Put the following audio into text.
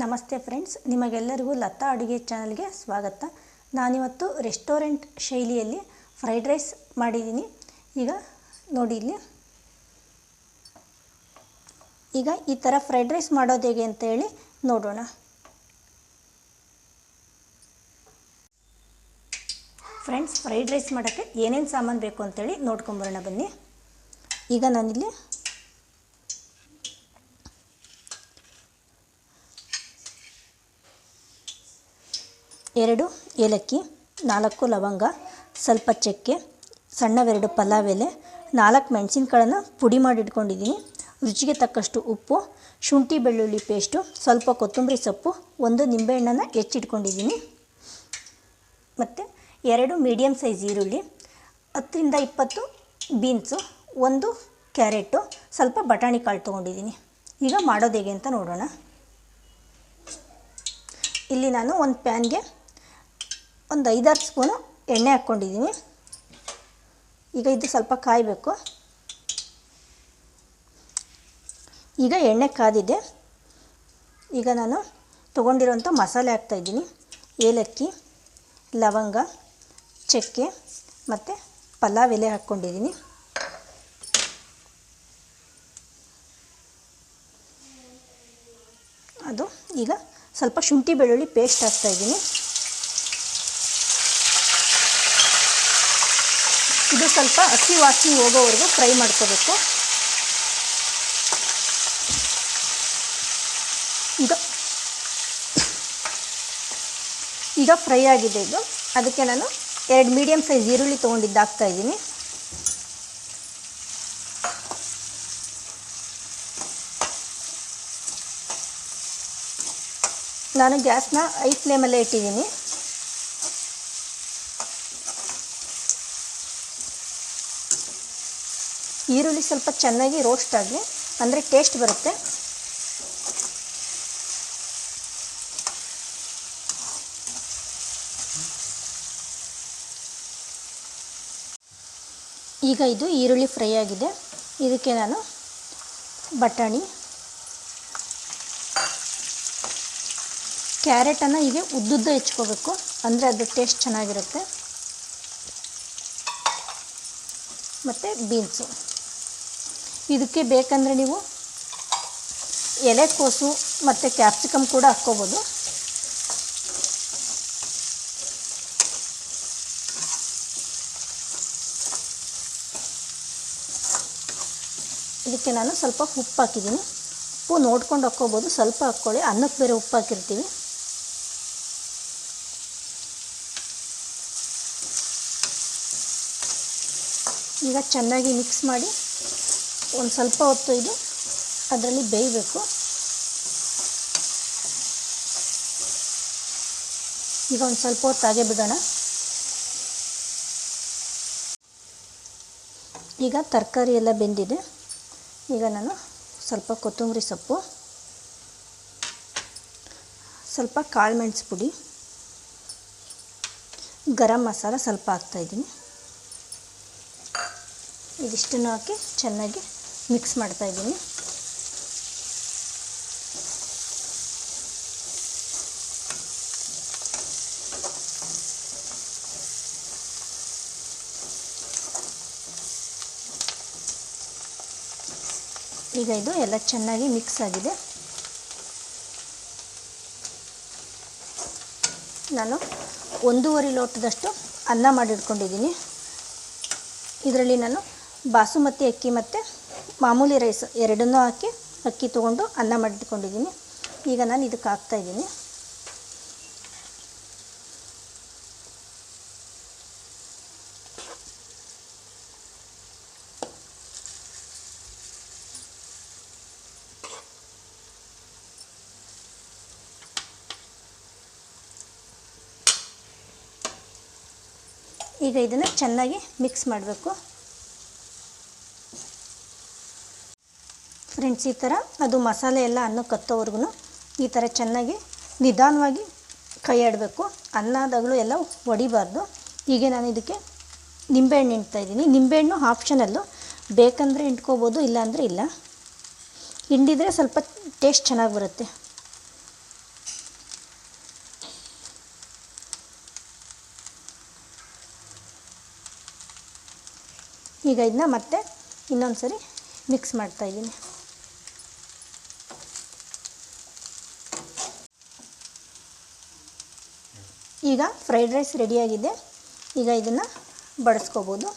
ನಮಸ್ತೆ ಫ್ರೆಂಡ್ಸ್, ನಿಮಗೆಲ್ಲರಿಗೂ ಲತಾ ಅಡುಗೆ ಚಾನಲ್ಗೆ ಸ್ವಾಗತ. ನಾನಿವತ್ತು ರೆಸ್ಟೋರೆಂಟ್ ಶೈಲಿಯಲ್ಲಿ ಫ್ರೈಡ್ ರೈಸ್ ಮಾಡಿದ್ದೀನಿ. ಈಗ ನೋಡಿ ಇಲ್ಲಿ. ಈಗ ಈ ಥರ ಫ್ರೈಡ್ ರೈಸ್ ಮಾಡೋದು ಹೇಗೆ ಅಂತ ಹೇಳಿ ನೋಡೋಣ. ಫ್ರೆಂಡ್ಸ್, ಫ್ರೈಡ್ ರೈಸ್ ಮಾಡೋಕ್ಕೆ ಏನೇನು ಸಾಮಾನು ಬೇಕು ಅಂತೇಳಿ ನೋಡ್ಕೊಂಬರೋಣ ಬನ್ನಿ. ಈಗ ನಾನಿಲ್ಲಿ ಎರಡು ಏಲಕ್ಕಿ, ನಾಲ್ಕು ಲವಂಗ, ಸ್ವಲ್ಪ ಚಕ್ಕೆ, ಸಣ್ಣವೆರಡು ಪಲಾವ್ ಎಲೆ ನಾಲ್ಕು ಮೆಣಸಿನ್ಕಾಳನ್ನು ಪುಡಿ ಮಾಡಿ ಇಟ್ಕೊಂಡಿದ್ದೀನಿ ರುಚಿಗೆ ತಕ್ಕಷ್ಟು ಉಪ್ಪು, ಶುಂಠಿ ಬೆಳ್ಳುಳ್ಳಿ ಪೇಸ್ಟು, ಸ್ವಲ್ಪ ಕೊತ್ತಂಬರಿ ಸೊಪ್ಪು, ಒಂದು ನಿಂಬೆಹಣ್ಣನ್ನು ಹೆಚ್ಚಿಟ್ಕೊಂಡಿದ್ದೀನಿ. ಮತ್ತು ಎರಡು ಮೀಡಿಯಮ್ ಸೈಜ್ ಈರುಳ್ಳಿ, ಹತ್ತರಿಂದ ಇಪ್ಪತ್ತು ಬೀನ್ಸು, ಒಂದು ಕ್ಯಾರೆಟು, ಸ್ವಲ್ಪ ಬಟಾಣಿ ಕಾಳು ತೊಗೊಂಡಿದ್ದೀನಿ. ಈಗ ಮಾಡೋದು ಹೇಗೆ ಅಂತ ನೋಡೋಣ. ಇಲ್ಲಿ ನಾನು ಒಂದು ಪ್ಯಾನ್ಗೆ ಒಂದು ಐದಾರು ಸ್ಪೂನು ಎಣ್ಣೆ ಹಾಕ್ಕೊಂಡಿದ್ದೀನಿ. ಈಗ ಇದು ಸ್ವಲ್ಪ ಕಾಯಬೇಕು. ಈಗ ಎಣ್ಣೆ ಕಾದಿದೆ. ಈಗ ನಾನು ತೊಗೊಂಡಿರೋಂಥ ಮಸಾಲೆ ಹಾಕ್ತಾಯಿದ್ದೀನಿ ಏಲಕ್ಕಿ, ಲವಂಗ, ಚಕ್ಕೆ ಮತ್ತು ಪಲಾವ್ ಎಲೆ ಹಾಕ್ಕೊಂಡಿದ್ದೀನಿ. ಅದು ಈಗ ಸ್ವಲ್ಪ ಶುಂಠಿ ಬೆಳ್ಳುಳ್ಳಿ ಪೇಸ್ಟ್ ಹಾಕ್ತಾಯಿದ್ದೀನಿ ಇದು ಸ್ವಲ್ಪ ಹಸಿ ವಾಸನೆ ಹೋಗೋವರೆಗೂ ಫ್ರೈ ಮಾಡ್ಕೋಬೇಕು. ಈಗ ಈಗ ಫ್ರೈ ಆಗಿದೆ ಇದು. ಅದಕ್ಕೆ ನಾನು ಎರಡು ಮೀಡಿಯಮ್ ಸೈಜ್ ಈರುಳ್ಳಿ ತೊಗೊಂಡಿದ್ದು ಹಾಕ್ತಾಯಿದ್ದೀನಿ ನಾನು ಗ್ಯಾಸ್ನ ಐ ಫ್ಲೇಮಲ್ಲೇ ಇಟ್ಟಿದ್ದೀನಿ. ಈರುಳ್ಳಿ ಸ್ವಲ್ಪ ಚೆನ್ನಾಗಿ ರೋಸ್ಟ್ ಆಗಲಿ ಅಂದರೆ ಟೇಸ್ಟ್ ಬರುತ್ತೆ. ಈಗ ಇದು ಈರುಳ್ಳಿ ಫ್ರೈ ಆಗಿದೆ. ಇದಕ್ಕೆ ನಾನು ಬಟಾಣಿ ಕ್ಯಾರೆಟನ್ನು ಹೀಗೆ ಉದ್ದುದ್ದ ಹೆಚ್ಕೋಬೇಕು, ಅಂದರೆ ಅದು ಟೇಸ್ಟ್ ಚೆನ್ನಾಗಿರುತ್ತೆ. ಮತ್ತು ಬೀನ್ಸು ಇದಕ್ಕೆ ಬೇಕಂದರೆ ನೀವು ಎಲೆಕೋಸು ಮತ್ತು ಕ್ಯಾಪ್ಸಿಕಮ್ ಕೂಡ ಹಾಕ್ಕೋಬೋದು. ಇದಕ್ಕೆ ನಾನು ಸ್ವಲ್ಪ ಉಪ್ಪು ಹಾಕಿದ್ದೀನಿ. ಉಪ್ಪು ನೋಡ್ಕೊಂಡು ಹಾಕ್ಕೋಬೋದು. ಸ್ವಲ್ಪ ಹಾಕ್ಕೊಳ್ಳಿ. ಅನ್ನಕ್ಕೆ ಬೇರೆ ಉಪ್ಪು ಹಾಕಿರ್ತೀವಿ. ಈಗ ಚೆನ್ನಾಗಿ ಮಿಕ್ಸ್ ಮಾಡಿ ಒಂದು ಸ್ವಲ್ಪ ಹೊತ್ತು ಇದು ಅದರಲ್ಲಿ ಬೇಯಬೇಕು. ಈಗ ಒಂದು ಸ್ವಲ್ಪ ಹೊತ್ತು ಹಾಗೆ ಬಿಡೋಣ. ಈಗ ತರಕಾರಿ ಎಲ್ಲ ಬೆಂದಿದೆ. ಈಗ ನಾನು ಸ್ವಲ್ಪ ಕೊತ್ತಂಬರಿ ಸೊಪ್ಪು, ಸ್ವಲ್ಪ ಕಾಳು ಮೆಣಸು ಪುಡಿ, ಗರಂ ಮಸಾಲ ಸ್ವಲ್ಪ ಹಾಕ್ತಾಯಿದ್ದೀನಿ ಇದಿಷ್ಟನ್ನು ಹಾಕಿ ಚೆನ್ನಾಗಿ ಮಿಕ್ಸ್ ಮಾಡ್ತಾ ಇದ್ದೀನಿ. ಈಗ ಇದು ಎಲ್ಲ ಚೆನ್ನಾಗಿ ಮಿಕ್ಸ್ ಆಗಿದೆ. ನಾನು ಒಂದೂವರೆ ಲೋಟದಷ್ಟು ಅನ್ನ ಮಾಡಿಟ್ಕೊಂಡಿದ್ದೀನಿ. ಇದರಲ್ಲಿ ನಾನು ಬಾಸುಮತಿ, ಅಕ್ಕಿ ಮತ್ತು ಮಾಮೂಲಿ ರೈಸ್ ಎರಡನ್ನೂ ಹಾಕಿ ಅಕ್ಕಿ ತೊಗೊಂಡು ಅನ್ನ ಮಾಡಿಟ್ಕೊಂಡಿದ್ದೀನಿ. ಈಗ ನಾನು ಇದಕ್ಕೆ ಹಾಕ್ತಾಯಿದ್ದೀನಿ ಈಗ ಇದನ್ನು ಚೆನ್ನಾಗಿ ಮಿಕ್ಸ್ ಮಾಡಬೇಕು. ಫ್ರೆಂಡ್ಸ್, ಈ ಥರ ಅದು ಮಸಾಲೆ ಎಲ್ಲ ಅನ್ನ ಕತ್ತೋವರೆಗೂ ಈ ಥರ ಚೆನ್ನಾಗಿ ನಿಧಾನವಾಗಿ ಕೈ ಆಡಬೇಕು ಅನ್ನದಾಗಲೂ ಎಲ್ಲ ಹೊಡಿಬಾರ್ದು ಹೀಗೆ ನಾನು ಇದಕ್ಕೆ ನಿಂಬೆಹಣ್ಣು ಇದ್ದೀನಿ. ನಿಂಬೆಹಣ್ಣು ಆಪ್ಷನಲ್ಲು ಬೇಕಂದರೆ ಹಿಂಡ್ಕೋಬೋದು, ಇಲ್ಲಾಂದರೆ ಇಲ್ಲ. ಹಿಂಡಿದರೆ ಸ್ವಲ್ಪ ಟೇಸ್ಟ್ ಚೆನ್ನಾಗಿ ಬರುತ್ತೆ. ಈಗ ಇದನ್ನ ಮತ್ತೆ ಇನ್ನೊಂದು ಸರಿ ಮಿಕ್ಸ್ ಮಾಡ್ತಾಯಿದ್ದೀನಿ ಈಗ ಫ್ರೈಡ್ ರೈಸ್ ರೆಡಿಯಾಗಿದೆ ಈಗ ಇದನ್ನು ಬಡಿಸ್ಕೋಬೋದು.